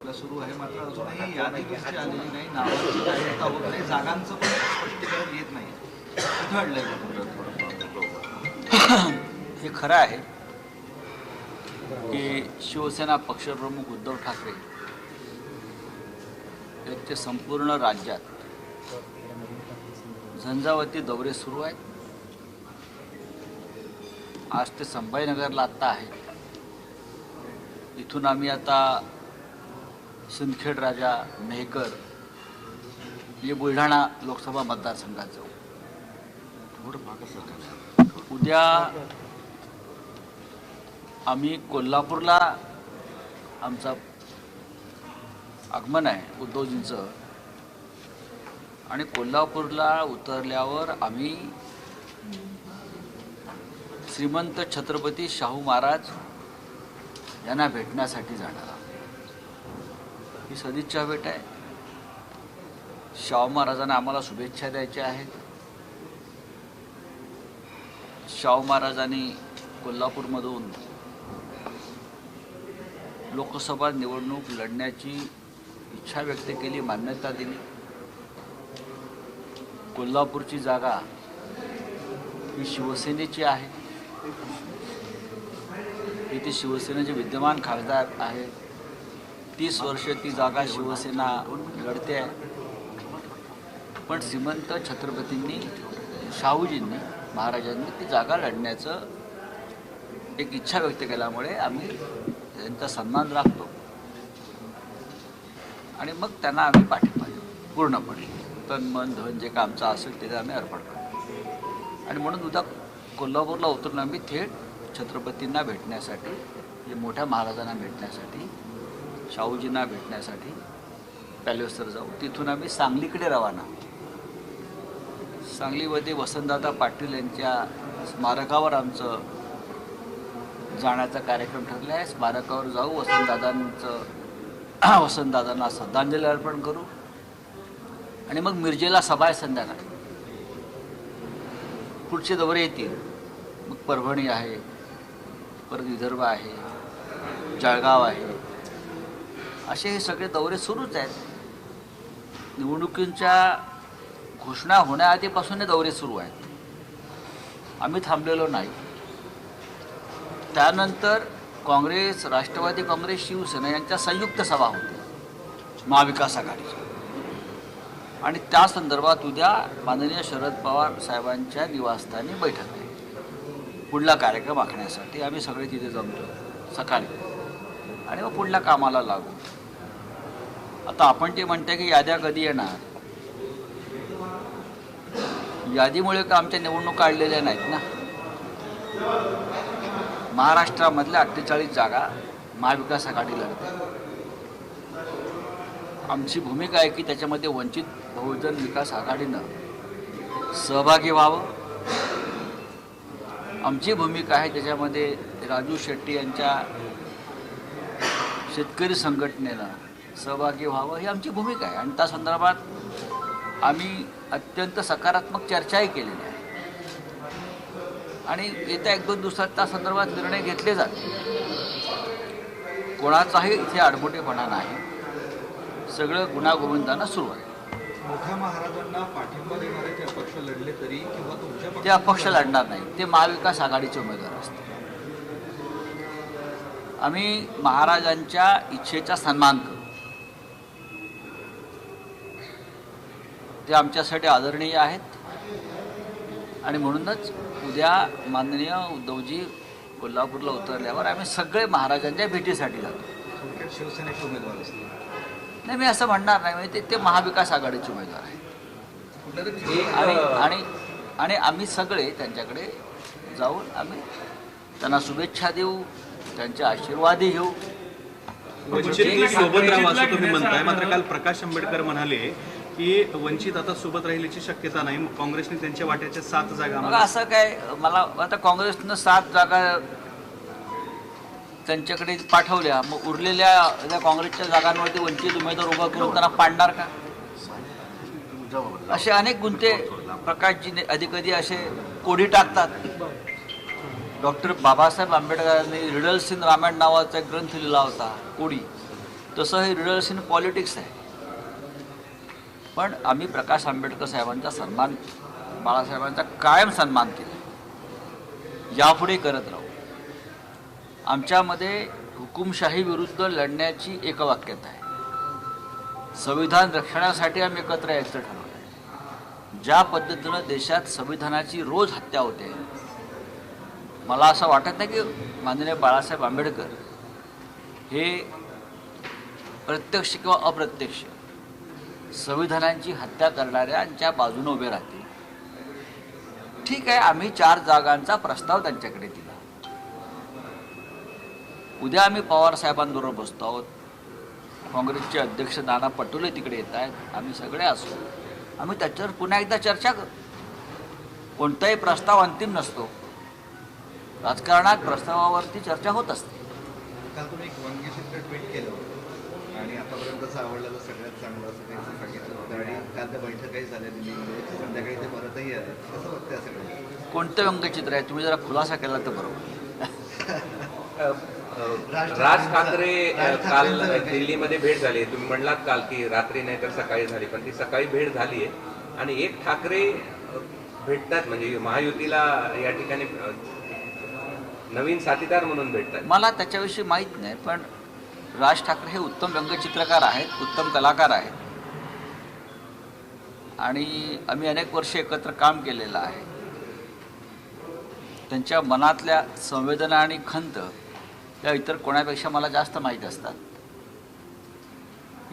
सुरू आहे मात्र अजूनही यादी आलेली नाही. नावाची नाही. जागांचं पण स्पष्टीकरण येत नाही. हे खरं आहे की शिवसेना पक्षप्रमुख उद्धव ठाकरे ते संपूर्ण राज्यात झंझावती दौरे सुरू आहेत. आज ते संभाजीनगरला आत्ता आहे. इथून आम्ही आता सिंदखेड राजा मेहकर म्हणजे बुलढाणा लोकसभा मतदारसंघात जाऊ. उद्या आम्ही कोल्हापूरला आमचा आगमन आहे उद्धवजींचं. आणि कोल्हापूरला उतरल्यावर आम्ही श्रीमंत छत्रपती शाहू महाराज यांना भेटण्यासाठी जाणार आहोत. ही सदिच्छा भेट आहे. शाहू महाराजांना आम्हाला शुभेच्छा द्यायच्या आहेत. शाहू महाराजांनी कोल्हापूरमधून लोकसभा निवडणूक लढण्याची इच्छा व्यक्त केली मान्यता दिली. कोल्हापूरची जागा ही शिवसेनेची आहे. इथे शिवसेनेचे विद्यमान खासदार आहेत. तीस वर्ष ती जागा शिवसेना लढते. आहे पण श्रीमंत छत्रपतींनी शाहूजींनी महाराजांनी ती जागा लढण्याचं एक इच्छा व्यक्त केल्यामुळे आम्ही त्यांचा सन्मान राखतो. आणि मग त्यांना आम्ही पाठिंबा देऊ पूर्णपणे. तन मन धन जे काय आमचं असेल ते आम्ही अर्पण करतो. आणि म्हणून उद्या कोल्हापूरला उतरून आम्ही थेट छत्रपतींना भेटण्यासाठी म्हणजे मोठ्या महाराजांना भेटण्यासाठी शाहूजींना भेटण्यासाठी पॅलेसवर जाऊ. तिथून आम्ही सांगलीकडे रवाना. सांगलीमध्ये वसंतदादा पाटील यांच्या स्मारकावर आमचं जाण्याचा कार्यक्रम ठरला आहे. स्मारकावर जाऊ वसंतदादांचं वसंतदादांना श्रद्धांजली अर्पण करू. आणि मग मिरजेला सभा आहे संध्याकाळी. पुढचे दौरे येतील. मग परभणी आहे परत विदर्भ आहे जळगाव आहे. असे हे सगळे दौरे सुरूच आहेत. निवडणुकींच्या घोषणा होण्याआधीपासून हे दौरे सुरू आहेत. आम्ही थांबलेलो नाही. त्यानंतर काँग्रेस राष्ट्रवादी काँग्रेस शिवसेना यांच्या संयुक्त सभा होत्या महाविकास आघाडीच्या. आणि त्या संदर्भात उद्या माननीय शरद पवार साहेबांच्या निवासस्थानी बैठक आहे. पुढला कार्यक्रम आखण्यासाठी आम्ही सगळे तिथे जमतो. सकाळी. आणि मग पुढल्या कामाला लागू. आता आपण ते म्हणते की याद्या कधी येणार? यादीमुळे का आमच्या निवडणूक काढलेल्या नाहीत ना? महाराष्ट्रामधल्या अठ्ठेचाळीस जागा महाविकास आघाडी लढते आमची भूमिका आहे की त्याच्यामध्ये वंचित बहुजन विकास आघाडीनं सहभागी व्हावं. आमची भूमिका आहे त्याच्यामध्ये राजू शेट्टी यांच्या शेतकरी संघटनेनं सहभागी व्हावं ही आमची भूमिका आहे. आणि त्या संदर्भात आम्ही अत्यंत सकारात्मक चर्चाही केलेली आहे. आणि येत्या एक दोन दिवसात त्या संदर्भात निर्णय घेतले जातील. कोणाचाही इथे आडमोठेपणा नाही. सगळं गुणागोविंदानं सुरू आहे. मोठ्या महाराजांना पाठिंबा देणारे ते अपक्ष लढले तरी किंवा तुमच्या ते अपक्ष लढणार नाही. ते महाविकास आघाडीचे उमेदवार असतात आम्ही महाराजांच्या इच्छेचा सन्मान करू. ते आमच्यासाठी आदरणीय आहेत. आणि म्हणूनच उद्या माननीय उद्धवजी कोल्हापूरला उतरल्यावर आम्ही सगळे महाराजांच्या भेटीसाठी जातो. शिवसेनेचे उमेदवार असतील. नाही मी असं म्हणणार नाही. म्हणजे ते महाविकास आघाडीचे उमेदवार आहेत. तरी आणि आणि आणि आम्ही सगळे त्यांच्याकडे जाऊन आम्ही त्यांना शुभेच्छा देऊ त्यांचे आशीर्वादही घेऊ. सोबत असं तुम्ही म्हणताय. मात्र काल प्रकाश आंबेडकर म्हणाले की वंचित आता सोबत राहिल्याची शक्यता नाही. मग काँग्रेसने त्यांच्या वाट्याच्या सात जागा असं काय? मला आता काँग्रेसनं सात जागा त्यांच्याकडे पाठवल्या. मग उरलेल्या त्या काँग्रेसच्या जागांवरती वंचित उमेदवार उभा करून त्यांना पाडणार का? असे अनेक गुंते प्रकाशजी कधी कधी असे कोडी टाकतात. डॉक्टर बाबासाहेब आंबेडकरांनी रिडल्स इन रामायण नावाचा एक ग्रंथ लिहिला होता कोडी तसं हे रिडल्स इन पॉलिटिक्स आहे. पण आम्ही प्रकाश आंबेडकर साहेबांचा सन्मान बाळासाहेबांचा कायम सन्मान केला. यापुढे करत राहू. आमच्यामध्ये हुकुमशाही विरुद्ध लढण्याची एकवाक्यता आहे. संविधान रक्षणासाठी आम्ही एकत्र यायचं ठरवलं आहे. ज्या पद्धतीनं देशात संविधानाची रोज हत्या होते मला असं वाटत नाही की माननीय बाळासाहेब आंबेडकर हे प्रत्यक्ष किंवा अप्रत्यक्ष संविधानांची हत्या करणाऱ्यांच्या बाजूने उभे राहतील. ठीक आहे आम्ही चार जागांचा प्रस्ताव त्यांच्याकडे दिला उद्या आम्ही पवार साहेबांबरोबर बसतो आहोत. काँग्रेसचे अध्यक्ष नाना पटोले तिकडे येत आहेत. आम्ही सगळे असू. आम्ही त्याच्यावर पुन्हा एकदा चर्चा करू. कोणताही प्रस्ताव अंतिम नसतो. राजकारणात प्रस्तावावरती चर्चा होत असते. काल तुम्ही एक वनगीचित्र ट्विट केलं होतं आणि आतापर्यंतचं आवडलेलं सगळ्यात चांगलं असं काही सांगितलं होतं आणि काल त्या बैठकाही झाल्या दिल्लीमध्ये. संध्याकाळी ते परतही आले. कसं बघते असं सगळं कोणतं व्यंगचित्र आहे? तुम्ही जरा खुलासा केला तर बरोबर. राज ठाकरे काल दिल्लीमध्ये भेट झाली आहे. तुम्ही म्हणलात काल की रात्री नाही तर सकाळी झाली पण ती सकाळी भेट झाली आहे. आणि एक ठाकरे भेटतात म्हणजे महायुतीला या ठिकाणी नवीन साथीदार म्हणून भेटतात. मला त्याच्याविषयी माहीत नाही पण राज ठाकरे हे उत्तम व्यंगचित्रकार आहेत उत्तम कलाकार आहेत. आणि आम्ही अनेक वर्ष एकत्र काम केलेलं आहे. त्यांच्या मनातल्या संवेदना आणि खंत या इतर कोणापेक्षा मला जास्त माहीत असतात.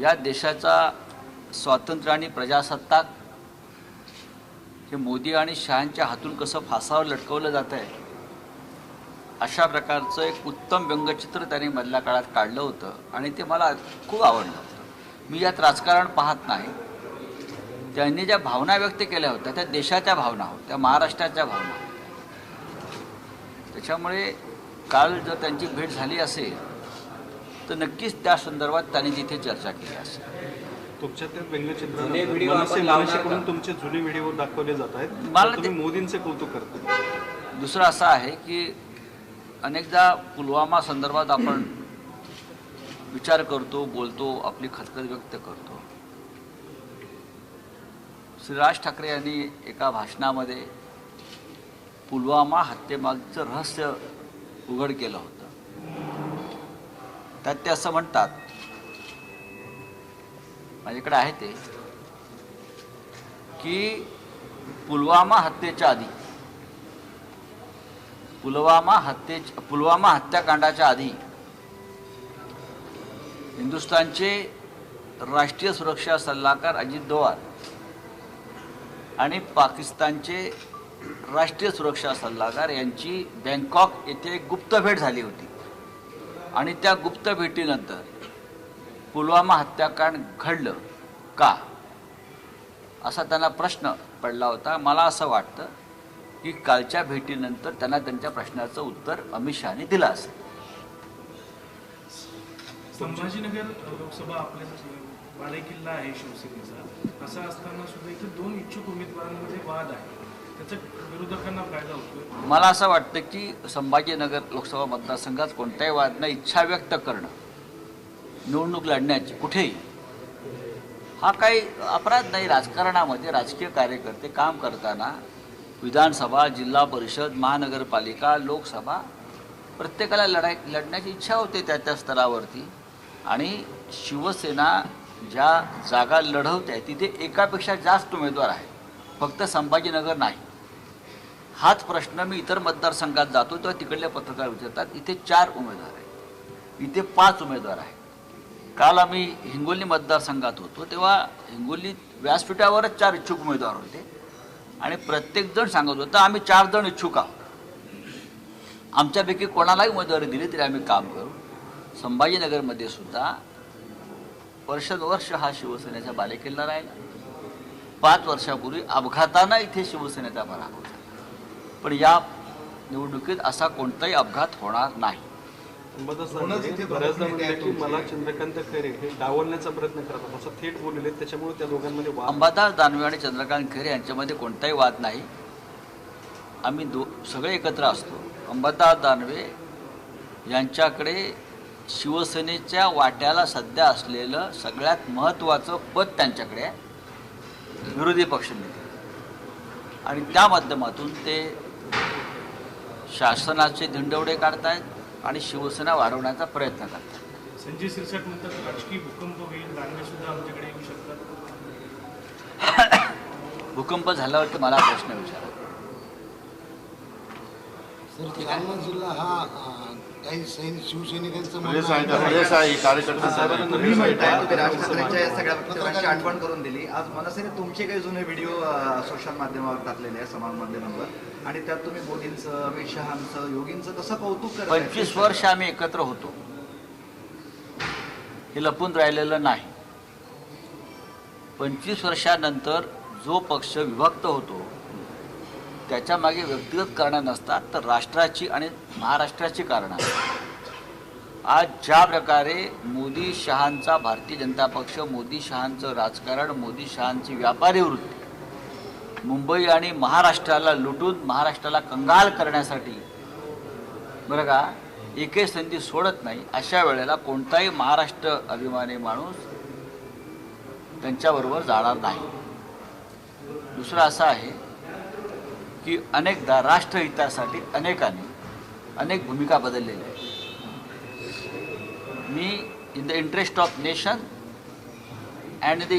या देशाचा स्वातंत्र्य आणि प्रजासत्ताक हे मोदी आणि शहांच्या हातून कसं फासावर लटकवलं जातं आहे अशा प्रकारचं एक उत्तम व्यंगचित्र त्यांनी मधल्या काळात काढलं होतं आणि ते मला खूप आवडलं होतं. मी यात राजकारण पाहत नाही. त्यांनी ज्या भावना व्यक्त केल्या होत्या त्या देशाच्या भावना होत्या महाराष्ट्राच्या भावना त्याच्यामुळे काल जर त्यांची भेट झाली असेल तर नक्कीच त्या संदर्भात त्यांनी तिथे चर्चा केली असेल. तुमच्या त्या व्यंगचित्रात जुने व्हिडिओ आपण मनसे लावणार मनसेकडून का? तुमचे जुने व्हिडिओ दाखवले जात आहेत. मला तुम्ही ते- मोदींचे कौतुक करता. दुसरं असं आहे की अनेकदा पुलवामा संदर्भात आपण विचार करतो बोलतो आपली खतखत व्यक्त करतो. श्री राज ठाकरे यांनी एका भाषणामध्ये पुलवामा हत्येमागचं रहस्य उघड केलं होतं. त्यात ते असं म्हणतात माझ्याकडे आहे ते की पुलवामा हत्येच्या आधी पुलवामा हत्ये पुलवामा हत्याकांडाच्या आधी हिंदुस्थानचे राष्ट्रीय सुरक्षा सल्लागार अजित दोवार आणि पाकिस्तानचे राष्ट्रीय सुरक्षा सल्लागार यांची बँकॉक येथे गुप्त भेट झाली होती. आणि त्या गुप्त भेटीनंतर पुलवामा हत्याकांड घडलं का? असा त्यांना प्रश्न पडला होता. मला असं वाटतं की कालच्या भेटीनंतर त्यांना त्यांच्या प्रश्नाचं उत्तर अमित शहाने दिलं असेल. संभाजीनगर लोकसभा आपल्या बालेकिल्ला आहे शिवसेनेचा. असं असताना सुद्धा इथे दोन इच्छुक उमेदवारांमध्ये वाद आहे. मला असं वाटतं की संभाजीनगर लोकसभा मतदारसंघात कोणत्याही वादनं इच्छा व्यक्त करणं निवडणूक लढण्याची कुठेही हा काही अपराध नाही. राजकारणामध्ये राजकीय कार्यकर्ते काम करताना विधानसभा जिल्हा परिषद महानगरपालिका लोकसभा प्रत्येकाला लढाई लढण्याची इच्छा होते त्या त्या स्तरावरती. आणि शिवसेना ज्या जागा लढवते तिथे एकापेक्षा जास्त उमेदवार आहे फक्त संभाजीनगर नाही. हाच प्रश्न मी इतर मतदारसंघात जातो तेव्हा तिकडले पत्रकार विचारतात इथे चार उमेदवार आहेत. इथे पाच उमेदवार आहेत. काल आम्ही हिंगोली मतदारसंघात होतो तेव्हा हिंगोली व्यासपीठावरच चार इच्छुक उमेदवार होते. आणि प्रत्येकजण सांगत होतं आम्ही चार जण इच्छुक आहोत. आमच्यापैकी कोणालाही उमेदवारी दिली तरी आम्ही काम करू. संभाजीनगरमध्ये सुद्धा वर्षानुवर्ष हा शिवसेनेचा बालेकिल्ला राहिला. पाच वर्षापूर्वी अपघातानं इथे शिवसेनेचा पराभव झाला. पण या निवडणुकीत असा कोणताही अपघात होणार नाही. बऱ्याचदा की. मला चंद्रकांत खैरे हे डावलण्याचा प्रयत्न असं थेट बोललेले. त्याच्यामुळे त्या दोघांमध्ये वाद अंबादास दानवे आणि चंद्रकांत खैरे यांच्यामध्ये कोणताही वाद नाही. आम्ही दो सगळे एकत्र असतो. अंबादास दानवे यांच्याकडे शिवसेनेच्या वाट्याला सध्या असलेलं सगळ्यात महत्त्वाचं पद त्यांच्याकडे आहे. विरोधी पक्षनेते. आणि त्या माध्यमातून ते शासनाचे धिंडवडे काढतायत आणि शिवसेना वाढवण्याचा प्रयत्न करतात. संजय सिरसाट म्हणतात राजकीय भूकंप होईल दानवे सुद्धा आमच्याकडे येऊ शकतात. भूकंप झाल्यावरती मला प्रश्न विचारा. जालना जिल्हा हा काही सैनिक शिवसैनिकांचं तुम्ही म्हणताय राज ठाकरेंच्या या सगळ्या वक्तव्यांची आठवण करून दिली. आज मनसेने तुमचे काही जुने व्हिडिओ सोशल माध्यमावर टाकलेले आहे समाज माध्यमांवर. आणि त्यात तुम्ही मोदींचं अमित शहांचं योगींचं कसं कौतुक पंचवीस वर्ष आम्ही एकत्र होतो. हे लपून राहिलेलं नाही. पंचवीस वर्षानंतर जो पक्ष विभक्त होतो त्याच्यामागे व्यक्तिगत कारणं नसतात तर राष्ट्राची आणि महाराष्ट्राची कारणं. आज ज्या प्रकारे मोदी शहांचा भारतीय जनता पक्ष मोदी शहांचं राजकारण मोदी शहांची व्यापारी वृत्ती मुंबई आणि महाराष्ट्राला लुटून महाराष्ट्राला कंगाल करण्यासाठी. बरं का? एके संधी सोडत नाही अशा वेळेला कोणताही महाराष्ट्र अभिमानी माणूस त्यांच्याबरोबर जाणार नाही. दुसरं असं आहे की अनेकदा राष्ट्रहितासाठी अनेकांनी अनेक भूमिका बदललेल्या आहेत. मी in the interest of nation and the